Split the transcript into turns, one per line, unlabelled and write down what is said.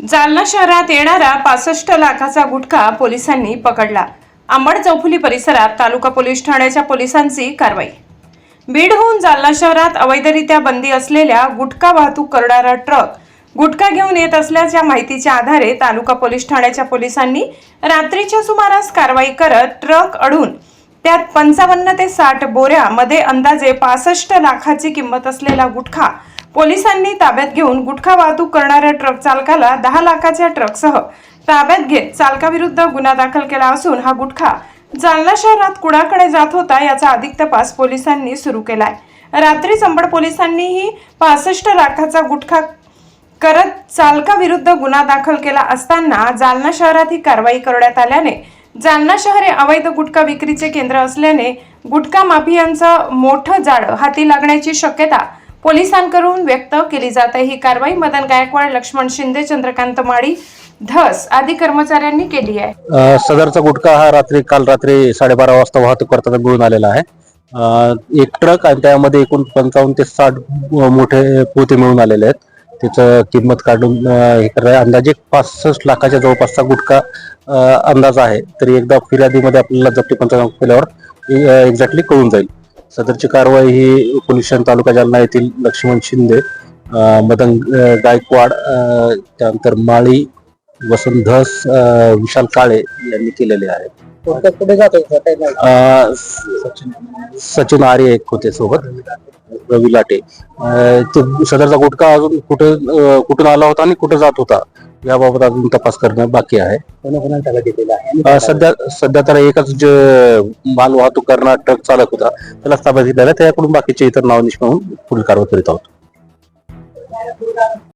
जालना शहरात येणारा पासष्ट लाखाचा गुटखा पोलिसांनी पकडला. आंबड चौफुली परिसरात तालुका पोलीस ठाण्याच्या पोलिसांची कारवाई. बीडहून जालना शहरात अवैधरित्या बंदी असलेल्या गुटखा वाहतूक करणारा ट्रक गुटखा घेऊन येत असल्याच्या माहितीच्या आधारे तालुका पोलीस ठाण्याच्या पोलिसांनी रात्रीच्या सुमारास कारवाई करत ट्रक अडून त्यात पंचावन्न ते साठ बोऱ्यामध्ये अंदाजे पासष्ट लाखाची किंमत असलेला गुटखा पोलिसांनी ताब्यात घेऊन गुटखा वाहतूक करणाऱ्या ट्रक चालकाला दहा लाखाच्या ट्रकसह ताब्यात घेत चालकाविरुद्ध गुन्हा दाखल केला असून हा गुटखा जालना शहरात कुणाकडे जात होता याचा अधिक तपास पोलिसांनी सुरू केलाय. रात्री चंबड पोलिसांनीही पासष्ट लाखाचा गुटखा करत चालकाविरुद्ध गुन्हा दाखल केला असताना जालना शहरात ही कारवाई करण्यात आल्याने जालना शहर हे अवैध गुटखा विक्रीचे केंद्र असल्याने गुटखा माफियांचं मोठं जाळं हाती लागण्याची शक्यता पोलिसांकडून व्यक्त केली जात आहे. ही कारवाई मदन गायकवाड लक्ष्मण शिंदे चंद्रकांत माळी धस आदी कर्मचाऱ्यांनी केली आहे.
सदरचा गुटखा हा रात्री काल रात्री साडेबारा वाजता वाहतूक करताना मिळून आलेला आहे. एक ट्रक आणि त्यामध्ये एकूण पंचावन्न ते साठ मोठे पोते मिळून आलेले आहेत. त्याचं किंमत काढून हे करत अंदाजे पासष्ट लाखाच्या जवळपासचा गुटखा अंदाज आहे. तरी एकदा फिर्यादीमध्ये आपल्याला जप्ती पंचावन्न केल्यावर एक्झॅक्टली कळून जाईल. सदरची कारवाई ही पोलीस स्टेशन तालुका जालना येथील लक्ष्मण शिंदे मदन गायकवाड त्यानंतर माळी वसंत धस विशाल काळे यांनी केलेले आहे स- सचिन आर्य एक होते सोबत. रवी लाटे. तो सदरचा गुटखा अजून कुठे कुठून आला होता आणि कुठे जात होता? याबाबत अजून तपास करणं बाकी आहे.
कोणाकोणाला ताब्यात घेतलेला आहे?
अ, सध्या सध्या तर एकच जे माल वाहतूक करणारा ट्रक चालक होता त्याला ताब्यात घेतलेला आहे. त्याकडून बाकीचे इतर नाव निष्काळून पुढील कारवाई करीत आहोत.